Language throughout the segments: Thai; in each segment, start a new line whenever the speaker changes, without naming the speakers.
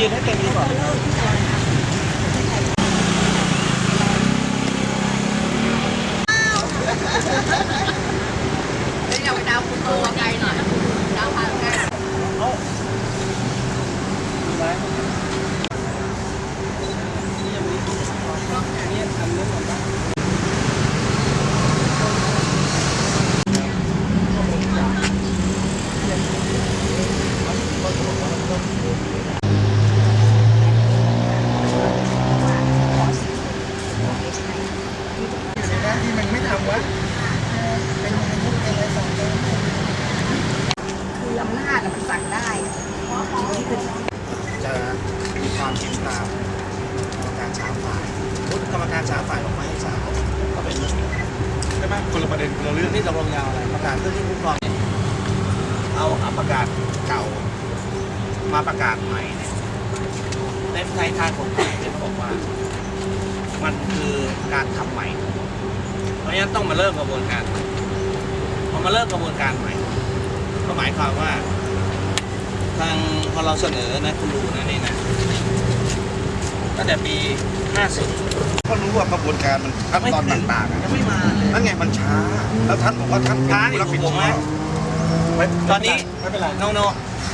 ยืนให้เต็มดีกว่า
เดี๋ยวไปดาวคุณตัวไกลหน่อย ดาวพาใกล้
ที่มันไม่ทำวะเป็นยังไงเป็นอะไรสองตัว
คืออำนาจอะมันสั่งได้นี่คือ
จะมีความเห็นตามกรรมการช้าฝ่ายพุทธกรรมการช้าฝ่ายออกมาให้ศาก็เป็น
ใช่ไหมคนละประเด็นคนละเรื่อง
ที่ตกลงยาวอะไรประกาศเพื่อที่คุ้มครองเนี่ยเอาเอาประกาศเก่า มาประกาศใหม่เนี่ยในในทางกฎหมายเนี่ยเขาบอกว่า มันคือการทำใหม่ เพราะฉะนั้นต้องมาเริ่มกระบวนการใหม่พอมาเริ่มกระบวนการใหม่ ก็หมายความว่า ทางพอเราเสนอนะคุณดูนะนี่นะ ตั้งแต่ปี50
ก็รู้ว่ากระบวนการมันขั้นตอนต่างๆอะ
ยังไม่มาเลย
นั่นไงมันช้า แล้วท่านบอกว่าท่านเป็น
ช้า
ผู้รับผิดช
อยู่ผมไหม
อบ
ตอนนี้
ไม่เป็นไร
โนโน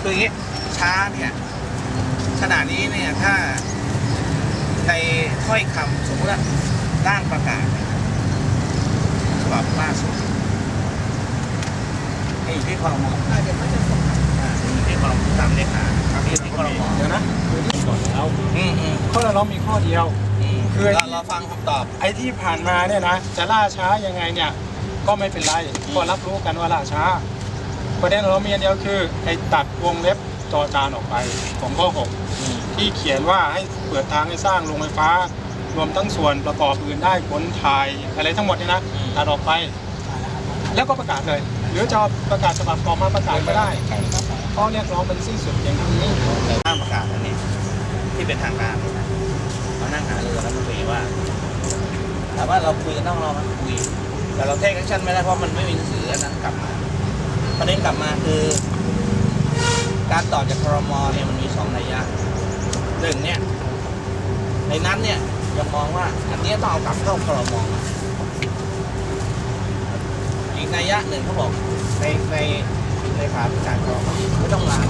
คืออย่างนี้ช้าเนี่ยขณะนี้เนี่ยถ้าในถ้อยคำสมมติว่าร่างประกาศเนี่ยฉบับล่าสุดให้อยู่ที่คอรมอ
เดี๋ยวเขาจะส่ง
อ่าอยู่ที่คอรมอตามเลขาครับที่ที่คอรมอ
เดี๋ยวนะคือที่ก่อนแล้ว
อืมอืม
ข้อละล้อมมีข้อเดียว
อืม
คือ
เราเราฟังคำตอบ
ไอ้ที่ผ่านมาเนี่ยนะจะล่าช้ายังไงเนี่ย ก็ไม่เป็นไรก็รับรู้กันว่าล่าช้า ประเด็นของเรามีอันเดียวคือไอ้ตัดวงเล็บจอจานออกไปของข้อ6ที่เขียนว่าให้เปิดทางให้สร้างโรงไฟฟ้า รวมทั้งส่วนประกอบอื่นได้ขนถ่ายอะไรทั้งหมดเนี่ยนะ
อืม
ตัดออกไป แล้วก็ประกาศเลย หรือจะเอาประกาศฉบับต่อมาประกาศก็ได้ข้อเรียกร้องเป็นสิ้นสุดอย่างนี้
ร่างประกาศอันนี้ ที่เป็นทางการเลยนะมานั่งหาเรือแล้วมันคุยว่าถามว่าเราคุยกันต้องรอมันคุย แต่เราเทคแอคชั่นไม่ได้เพราะมันไม่มีหนังสืออันนั้นกลับมาประเด็นกลับมาคือ การต่อจากครมเนี่ยมันมีสองนัยยะหนึ่งเนี่ยในนั้นเนี่ยยังมองว่าอันนี้ต้องเอากลับเข้าครมอีกนัยยะหนึ่งเขาบอกในในในขาธิการครมไม่ต้องลา